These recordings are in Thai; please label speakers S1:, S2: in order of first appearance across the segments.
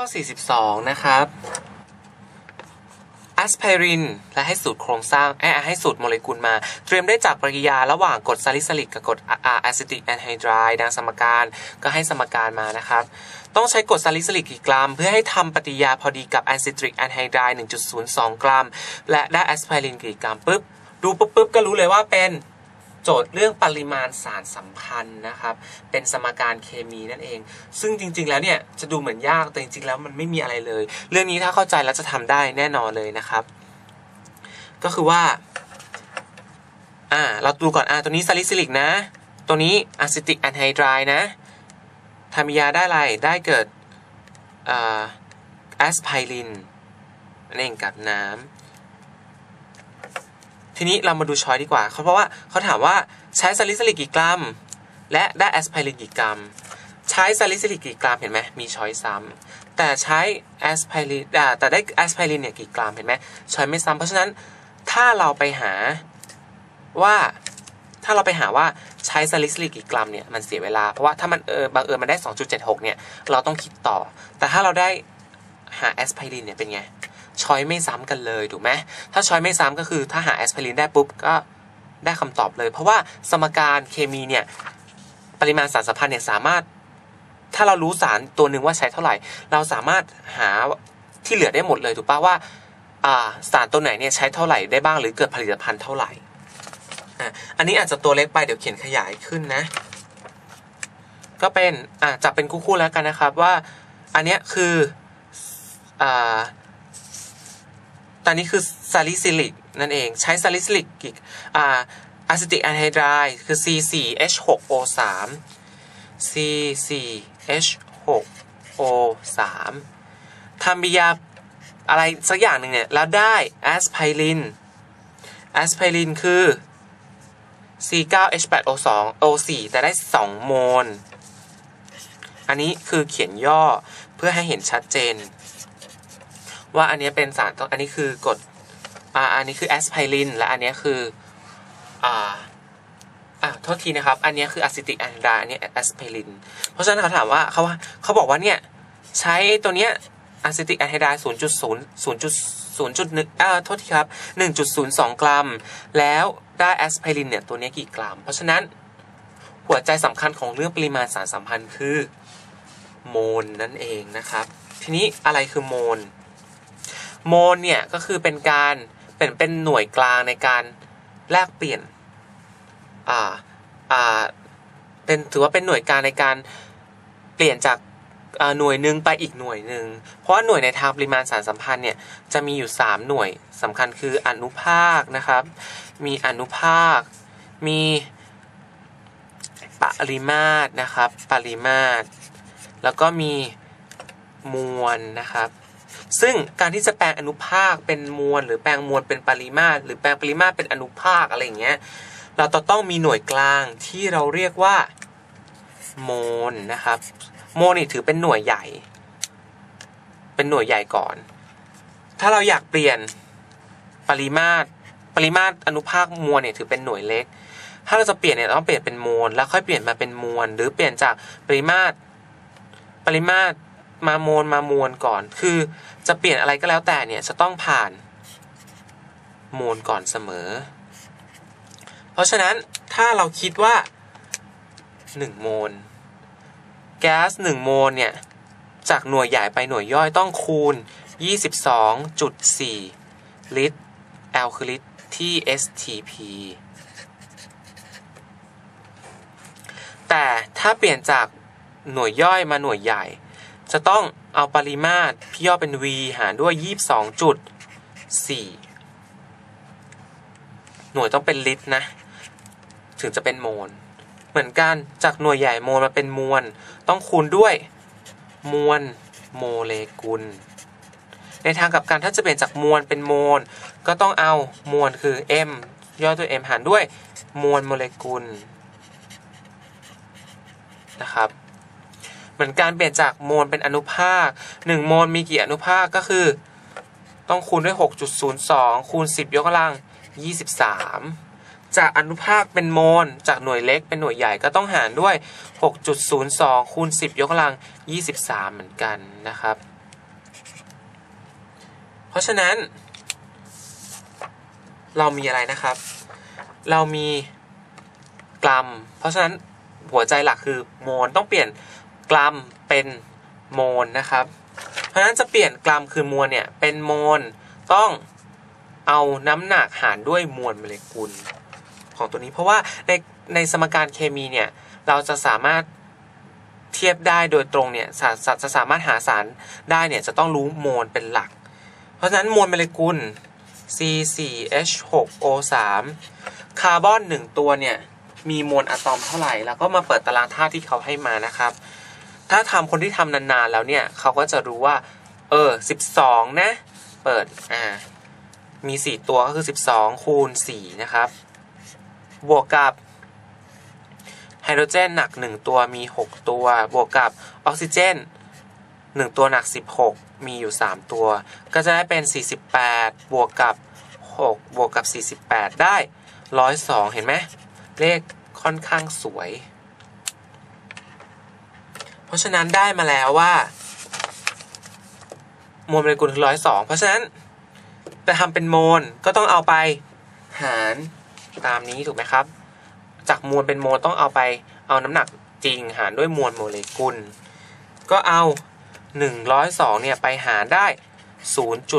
S1: ข้อ 42 นะครับแอสไพริน และให้สูตรโครงสร้างแอให้สูตรโมเลกุลมา เตรียมได้จากปฏิกิริยาระหว่างกรดซาลิซิลิกกับกรดอะแอซิติกแอนไฮดรายดังสมการก็ให้สมการมานะครับ ต้องใช้กรดซาลิซิลิกกี่กรัม เพื่อให้ทำปฏิกิริยาพอดีกับแอนซิตริกแอนไฮดราย1.02 กรัม และได้แอสไพรินกี่กรัมปุ๊บ ดูปุ๊บปุ๊บก็รู้เลยว่าเป็น โจทย์เรื่องปริมาณสารสัมพันธ์นะครับ เป็นสมการเคมีนั่นเอง ซึ่งจริง ๆ แล้วเนี่ยจะดูเหมือนยากแต่จริงๆแล้วมันไม่มีอะไรเลย เรื่องนี้ถ้าเข้าใจแล้วจะทำได้แน่นอนเลยนะครับ ก็คือว่าอ่าเราดูก่อนอ่าตัวนี้ซาลิซิลิกนะ ตัวนี้อะซิติกแอนไฮดรายนะทำยาได้อะไรได้เกิดแอสไพรินนั่นเองกับน้ำ ทีนี้เรามาดูช้อยดีกว่าเขาเพราะว่าเขาถามว่าใช้ซาลิซิลิกกี่กรัม และได้แอสไพรินกี่กรัม ใช้ซาลิซิลิกกี่กรัมเห็นไหมมีช้อยซ้ำแต่ใช้แอสไพรินแต่ได้แอสไพรินเนี่ยกี่กรัมเห็นไหมช้อยไม่ซ้ำเพราะฉะนั้นถ้าเราไปหาว่าถ้าเราไปหาว่าใช้ซาลิซิลิกกี่กรัมเนี่ยมันเสียเวลา เพราะว่าถ้ามันเออบางเออมันได้ 2.76 เนี่ย เราต้องคิดต่อ แต่ถ้าเราได้หาแอสไพรินเนี่ยเป็นไง ช้อยไม่ซ้ำกันเลยถูกไหมถ้าช้อยไม่ซ้ำก็คือถ้าหาแอสไพรินได้ปุ๊บก็ได้คำตอบเลย เพราะว่าสมการเคมีเนี่ยปริมาณสารสัมพันธ์เนี่ยสามารถ ถ้าเรารู้สารตัวหนึ่งว่าใช้เท่าไหร่ เราสามารถหาที่เหลือได้หมดเลยถูกปะว่าสารตัวไหนเนี่ยใช้เท่าไหร่ได้บ้างหรือเกิดผลิตภัณฑ์เท่าไหร่อันนี้อาจจะตัวเล็กไปเดี๋ยวเขียนขยายขึ้นนะ ก็เป็นจับเป็นคู่ๆแล้วกันนะครับว่า อันนี้คืออ ตอนนี้คือซาลิซิลิกนั่นเองใช้ซาลิซิลิกกี่อ่าอะซิติกแอนไฮดรายคือ C4H6O3 C4H6O3 ทำบิยาอะไรสักอย่างหนึ่งเนี่ย แล้วได้แอสไพรินแอสไพรินคือ C9H8O2 O4 แต่ได้ 2 โมล อันนี้คือเขียนย่อเพื่อให้เห็นชัดเจน ว่าอันนี้เป็นสารต้องอันนี้คือกดอ่าอันนี้คือแอสไพรินและอันนี้คืออ่าอ่าโทษทีนะครับ อันนี้คืออะซิติกแอนไดอันนี้แอสไพรินเพราะฉะนั้นเขาถามว่าเขาว่าเขาบอกว่าเนี่ยใช้ตัวเนี้ยอะซิติกแอนไฮดรศูนย์จุดศูนย์ศูนย์จุดศูนย์จุดหนึ่งอ่าโทษทีครับหนึ่งจุดศูนย์สองกรัม แล้วได้แอสไพรินเนี่ยตัวนี้กี่กรัม เพราะฉะนั้นหัวใจสำคัญของเรื่องปริมาณสารสัมพันธ์คือโมลนั่นเองนะครับ ทีนี้อะไรคือโมล โมลเนี่ยก็คือเป็นการเป็นเป็นหน่วยกลางในการแลกเปลี่ยนอ่าอ่าเป็นถือว่าเป็นหน่วยกลางในการเปลี่ยนจากหน่วยหนึ่งไปอีกหน่วยหนึ่ง เพราะว่าหน่วยในทางปริมาณสารสัมพันธ์เนี่ยจะมีอยู่ 3 หน่วยสำคัญคืออนุภาคนะครับ มีอนุภาค มีปริมาตรนะครับ ปริมาตร แล้วก็มีมวลนะครับ ซึ่งการที่จะแปลงอนุภาคเป็นมวล หรือแปลงมวลเป็นปริมาตร หรือแปลงปริมาตรเป็นอนุภาคอะไรอย่างเงี้ย เราต้องมีหน่วยกลางที่เราเรียกว่าโมลนะครับโมลนี่ถือเป็นหน่วยใหญ่ เป็นหน่วยใหญ่ก่อน ถ้าเราอยากเปลี่ยนปริมาตร ปริมาตรอนุภาคมวลเนี่ยถือเป็นหน่วยเล็ก ถ้าเราจะเปลี่ยนเนี่ยต้องเปลี่ยนเป็นโมลแล้วค่อยเปลี่ยนมาเป็นมวล หรือเปลี่ยนจากปริมาตร ปริมาตร มาโมลมามวลก่อน คือจะเปลี่ยนอะไรก็แล้วแต่เนี่ยจะต้องผ่านโมลก่อนเสมอ เพราะฉะนั้นถ้าเราคิดว่า 1 โมล แก๊ส 1 โมลเนี่ย จากหน่วยใหญ่ไปหน่วยย่อยต้องคูณ 22.4 ลิตร L คือลิตรที่ STP แต่ถ้าเปลี่ยนจากหน่วยย่อยมาหน่วยใหญ่ จะต้องเอาปริมาตรพี่ย่อเป็น v หารด้วย 22.4 หน่วยต้องเป็นลิตรนะ ถึงจะเป็นโมล เหมือนกันจากหน่วยใหญ่โมลมาเป็นมวล ต้องคูณด้วยมวลโมเลกุล ในทางกับการถ้าจะเปลี่ยนจากมวลเป็นโมล ก็ต้องเอามวลคือ m ย่อด้วย m หารด้วยมวลโมเลกุลนะครับ เหมือนการเปลี่ยนจากโมลเป็นอนุภาค1โมลมีกี่อนุภาคก็คือ ต้องคูณด้วย 6.02 คูณ 10 ยกกำลัง 23 จากอนุภาคเป็นโมลจากหน่วยเล็กเป็นหน่วยใหญ่ก็ต้องหารด้วย 6.02 คูณ 10 ยกกำลัง 23 เหมือนกันนะครับ เพราะฉะนั้น เรามีอะไรนะครับ เรามีกรัม เพราะฉะนั้นหัวใจหลักคือโมลต้องเปลี่ยน กรัมเป็นโมลนะครับ เพราะฉะนั้นจะเปลี่ยนกรัมคือมวลเนี่ยเป็นโมลต้องเอาน้ำหนักหารด้วยมวลโมเลกุลของตัวนี้ เพราะว่าในในสมการเคมีเนี่ยเราจะสามารถเทียบได้โดยตรงเนี่ยจะสามารถหาสารได้เนี่ยจะต้องรู้โมลเป็นหลัก เพราะฉะนั้นมวลโมเลกุล C4H6O3 คาร์บอนหนึ่งตัวเนี่ยมีมวลอะตอมเท่าไหร่ แล้วก็มาเปิดตารางธาตุที่เขาให้มานะครับ ถ้าทำคนที่ทำนานๆแล้วเนี่ยเขาก็จะรู้ว่า เออ12นะ เปิดอ่ามี4ตัวก็คือ12คูณ4นะครับ บวกกับไฮโดรเจนหนัก1ตัวมี6ตัว บวกกับออกซิเจน1ตัวหนัก16มีอยู่3ตัว ก็จะได้เป็น48บแปดบวกกับ6บวกกับ48ได้102เห็นไหมเลขค่อนข้างสวย เพราะฉะนั้นได้มาแล้วว่าโมลโมเลกุลคือร้อยสองเพราะฉะนั้นจะทำเป็นโมลก็ต้องเอาไปหารตามนี้ถูกไหมครับ จากมวลเป็นโมลต้องเอาไปเอาน้ำหนักจริงหารด้วยมวลโมเลกุล ก็เอา 102เนี่ยไปหารได้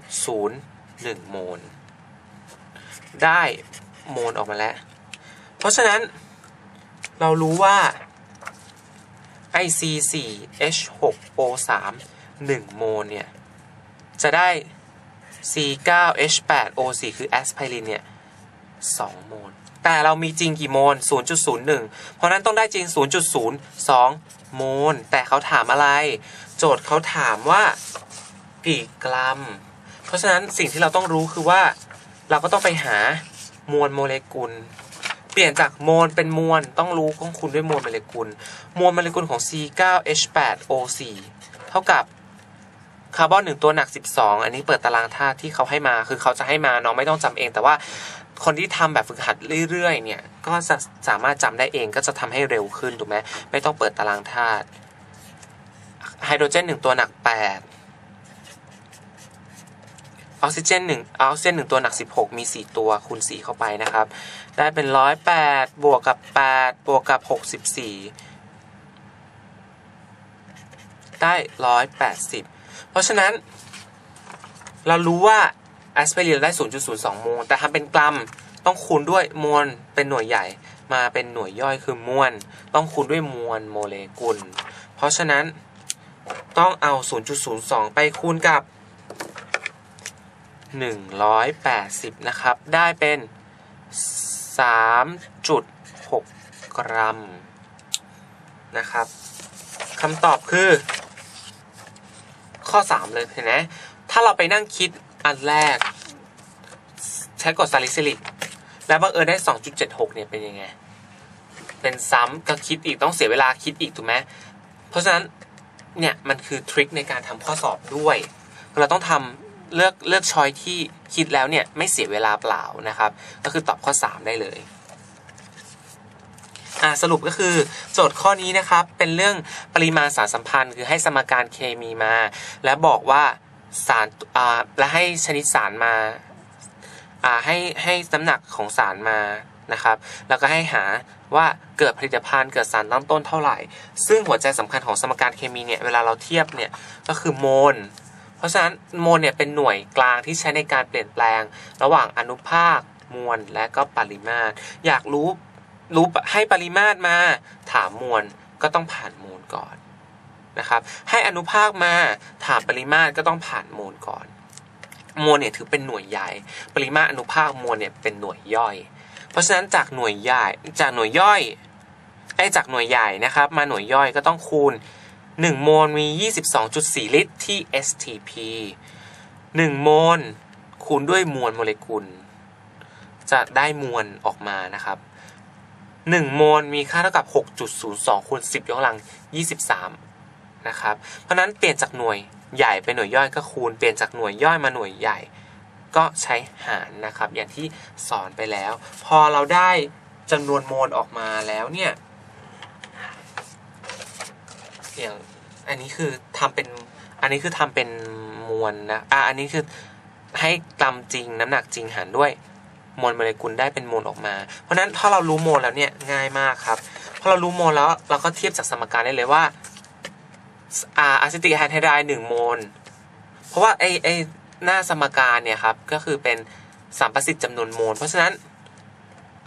S1: 0.01 โมล ได้โมลออกมาแล้ว เพราะฉะนั้นเรารู้ว่า IC4H6O3 1 โมลเนี่ย จะได้ C9H8O4 คือแอสไพรินเนี่ย 2 โมล แต่เรามีจริงกี่โมล 0.01 เพราะนั้นต้องได้จริง 0.02 โมล แต่เขาถามอะไร โจทย์เขาถามว่ากี่กรัม เพราะฉะนั้นสิ่งที่เราต้องรู้คือว่าเราก็ต้องไปหามวลโมเลกุล เปลี่ยนจากโมลเป็นมวลต้องรู้ต้องคูณด้วยมวลโมเลกุลมวลโมเลกุลของ C9H8O4 เท่ากับคาร์บอนหนึ่งตัวหนัก 12 อันนี้เปิดตารางธาตุที่เขาให้มา คือเขาจะให้มาน้องไม่ต้องจำเอง แต่ว่าคนที่ทำแบบฝึกหัดเรื่อยๆ เนี่ย ก็จะสามารถจำได้เองก็จะทำให้เร็วขึ้นถูกไหมไม่ต้องเปิดตารางธาตุไฮโดรเจนหนึ่งตัวหนัก 8 ออกซิเจนหนึ่งออกซิเจนหนึ่งตัวหนัก 16 มี 4 ตัวคูณ 4 เข้าไปนะครับ ได้เป็น108บวกกับ8บวกกับ64ได้180เพราะฉะนั้น เรารู้ว่าแอสไพรินได้ 0.02 โมล แต่ทำเป็นกรัมต้องคูณด้วยมวลเป็นหน่วยใหญ่มาเป็นหน่วยย่อยคือมวล ต้องคูณด้วยมวลโมเลกุล เพราะฉะนั้นต้องเอา 0.02 ไปคูณกับ 180 นะครับ ได้เป็น 3.6 กรัมนะครับคำตอบคือ ข้อ 3 เลยเห็นไหมถ้าเราไปนั่งคิดอันแรก ใช้กรดซาลิซิลิก แล้วบังเอิญได้ 2.76 เนี่ยเป็นยังไง เป็นซ้ำก็คิดอีกต้องเสียเวลาคิดอีกถูกไหมเพราะฉะนั้นเนี่ยมันคือทริคในการทำข้อสอบด้วย เราต้องทำ เลือกเลือกช้อยที่คิดแล้วเนี่ยไม่เสียเวลาเปล่านะครับ ก็คือตอบข้อ 3 ได้เลยอ่าสรุปก็คือโจทย์ข้อนี้นะครับ เป็นเรื่องปริมาณสารสัมพันธ์ คือให้สมการเคมีมา และบอกว่าสารอ่าและให้ชนิดสารมาอ่าให้ให้น้ำหนักของสารมานะครับ แล้วก็ให้หาว่าเกิดผลิตภัณฑ์เกิดสารตั้งต้นเท่าไหร่ ซึ่งหัวใจสำคัญของสมการเคมีเนี่ยเวลาเราเทียบเนี่ยก็คือโมล เพราะฉะนั้นโมลเนี่ยเป็นหน่วยกลางที่ใช้ในการเปลี่ยนแปลง ระหว่างอนุภาคมวลและก็ปริมาตร อยากรู้รู้ให้ปริมาตรมา ถามมวลก็ต้องผ่านโมลก่อนนะครับให้อนุภาคมาถามปริมาตรก็ต้องผ่านโมลก่อนมวลเนี่ยถือเป็นหน่วยใหญ่ ปริมาตรอนุภาคมวลเนี่ยเป็นหน่วยย่อย เพราะฉะนั้นจากหน่วยใหญ่จากหน่วยย่อยไอ้จากหน่วยใหญ่นะครับ มาหน่วยย่อยก็ต้องคูณ 1 โมลมี 22.4 ลิตรที่ STP 1 โมลคูณด้วยมวลโมเลกุล จะได้มวลออกมานะครับ 1 โมลมีค่าเท่ากับ 6.02คูณ10ยกกำลัง 23 นะครับ เพราะนั้นเปลี่ยนจากหน่วยใหญ่เป็นหน่วยย่อยก็คูณ เปลี่ยนจากหน่วยย่อยมาหน่วยใหญ่ ก็ใช้หารนะครับ อย่างที่สอนไปแล้ว พอเราได้จำนวนโมลออกมาแล้วเนี่ย อย่างอันนี้คือทำเป็น อันนี้คือทำเป็นมวลนะ อะอันนี้คือให้กรัมจริงน้ำหนักจริงหารด้วยมวลโมเลกุลได้เป็นโมลออกมา เพราะฉะนั้นถ้าเรารู้โมลแล้วเนี่ยง่ายมากครับพอเรารู้โมลแล้วเราก็เทียบจากสมการได้เลยว่าอ่าอะซิติกแฮไทไดหนึ่งโมล เพราะว่าไอไอหน้าสมการเนี่ยครับก็คือเป็นสามประสิทธิ์จำนวนโมล เพราะฉะนั้น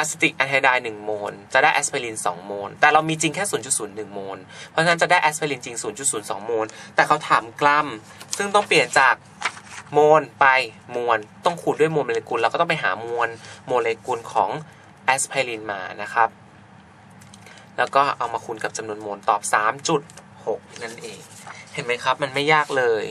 S1: อะซิติกแอนไฮไดหนึ่งโมล จะได้แอสไพริน 2 โมล แต่เรามีจริงแค่ 0.01 โมล เพราะฉะนั้นจะได้แอสไพรินจริง 0.02 โมล แต่เขาถามกรัม ซึ่งต้องเปลี่ยนจากโมลไปมวล ต้องคูณด้วยมวลโมเลกุลแล้วก็ต้องไปหามวลโมเลกุลของแอสไพรินมานะครับ แล้วก็เอามาคูณกับจำนวนโมล ตอบ 3.6 นั่นเอง เห็นไหมครับ มันไม่ยากเลย